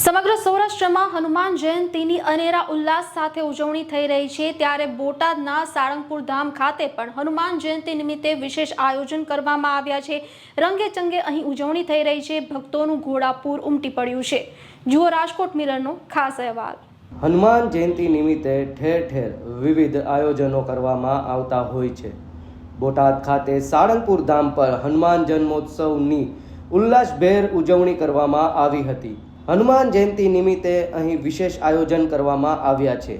સમગ્ર સૌરાષ્ટ્રમાં હનુમાન જયંતીની અનેરા ઉલ્લાસ સાથે ઉજવણી થઈ રહી છે. ત્યારે બોટાદના સાળંગપુર ધામ ખાતે પણ હનુમાન જયંતી નિમિત્તે વિશેષ આયોજન કરવામાં આવ્યા છે. રંગે ચંગે અહીં ઉજવણી થઈ રહી છે. ભક્તોનું ઘોડાપૂર ઉમટી પડ્યું છે. જુઓ રાજકોટ મિરરનો ખાસ અહેવાલ. હનુમાન જયંતિ નિમિત્તે ઠેર ઠેર વિવિધ આયોજનો કરવામાં આવતા હોય છે. બોટાદ ખાતે સાળંગપુર ધામ પર હનુમાન જન્મોત્સવની ઉલ્લાસભેર ઉજવણી કરવામાં આવી હતી. હનુમાન જયંતિ નિમિત્તે અહીં વિશેષ આયોજન કરવામાં આવ્યા છે,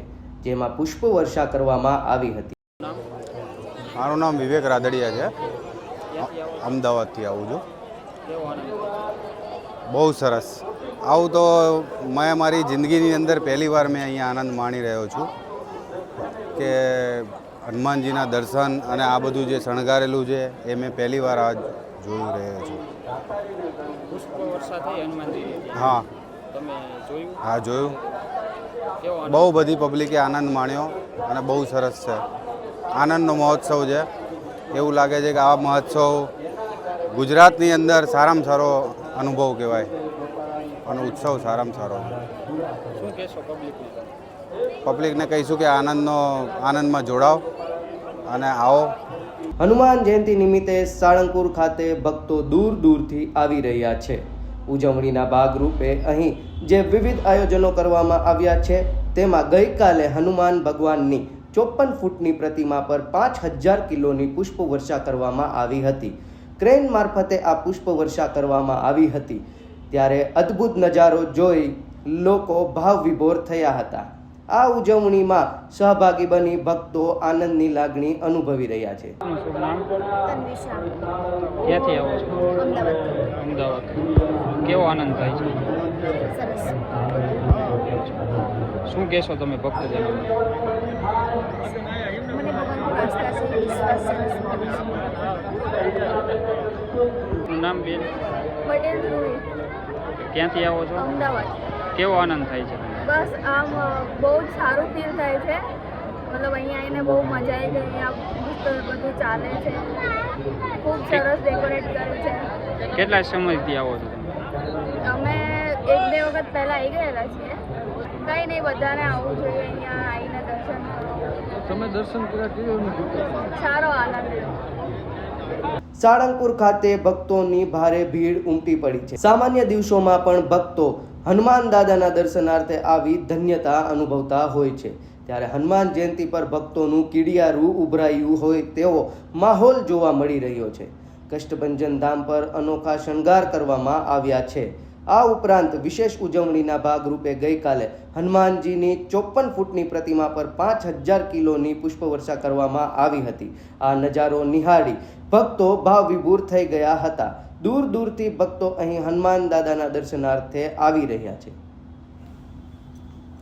જેમાં પુષ્પ વર્ષા કરવામાં આવી હતી. મારું નામ વિવેક રાદડિયા છે. અમદાવાદથી આવું છું. બહુ સરસ. આવું તો મેં મારી જિંદગીની અંદર પહેલી વાર મેં અહીંયા આનંદ માણી રહ્યો છું કે હનુમાનજીના દર્શન અને આ બધું જે શણગારેલું છે, એ મેં પહેલીવાર આ જોઈ રહ્યા છું. હા હા. જોયું? બહુ બધી પબ્લિકે આનંદ માણ્યો અને બહુ સરસ છે. આનંદનો મહોત્સવ છે. એવું લાગે છે કે આ મહોત્સવ ગુજરાતની અંદર સારામાં સારો અનુભવ કહેવાય અને ઉત્સવ સારામાં સારો. પબ્લિકને પબ્લિકને કહીશું કે આનંદનો આનંદમાં જોડાઓ અને આવો. હનુમાન જયંતિ નિમિત્તે સાળંગપુર ખાતે ભક્તો દૂર દૂરથી આવી રહ્યા છે. ઉજવણીના ભાગરૂપે અહીં જે વિવિધ આયોજનો કરવામાં આવ્યા છે, તેમાં ગઈકાલે હનુમાન ભગવાનની ચોપન ફૂટની પ્રતિમા પર પાંચ હજાર કિલોની પુષ્પવર્ષા કરવામાં આવી હતી. ક્રેન મારફતે આ પુષ્પવર્ષા કરવામાં આવી હતી. ત્યારે અદ્ભુત નજારો જોઈ લોકો ભાવ વિભોર થયા હતા. આ ઉજવણીમાં સહભાગી બની ભક્તો આનંદની લાગણી અનુભવી રહ્યા છે. ક્યાંથી આવો છો? અમદાવાદ. અમદાવાદ કેવો આનંદ થાય છે? શું કહેશો તમે ભક્તજનો? છે. નામ બેન? પટેલ ક્યાંથી આવો છો? અમદાવાદ. કેવો આનંદ થાય છે? બસ આમ બહુ જ સારું ફીલ થાય છે. મતલબ અહીંયા આવીને બહુ મજા આવી ગઈ અહીંયા મસ્ત બધું ચાલે છે. ખૂબ સરસ ડેકોરેટ કર્યું છે. કેટલા સમયથી આવો છો તમે? અમે એક બે વખત પહેલાં આવી ગયેલા છીએ. કંઈ નહીં બધાને આવવું જોઈએ અહીંયા આવીને દર્શન કરો. તમે દર્શન કર્યા સારો આનંદ સાળંગપુર ખાતે ભક્તોની ભારે ભીડ ઉમટી પડી છે. સામાન્ય દિવસોમાં પણ ભક્તો હનુમાન દાદાના દર્શનાર્થે આવી ધન્યતા અનુભવતા હોય છે. ત્યારે હનુમાન જયંતિ પર ભક્તોનું કીડિયારું ઉભરાયું હોય તેવો માહોલ જોવા મળી રહ્યો છે. કષ્ટભંજન ધામ પર અનોખા શણગાર કરવામાં આવ્યા છે. આ ઉપરાંત વિશેષ ઉજવણીના ભાગરૂપે ગઈકાલે હનુમાનજીની ચોપન ફૂટની પ્રતિમા પર પાંચ હજાર કિલોની પુષ્પવર્ષા કરવામાં આવી હતી. આ નજારો નિહાળી ભક્તો ભાવ વિભૂર થઈ ગયા હતા. દૂર દૂરથી ભક્તો અહીં હનુમાન દાદાના દર્શનાર્થે આવી રહ્યા છે.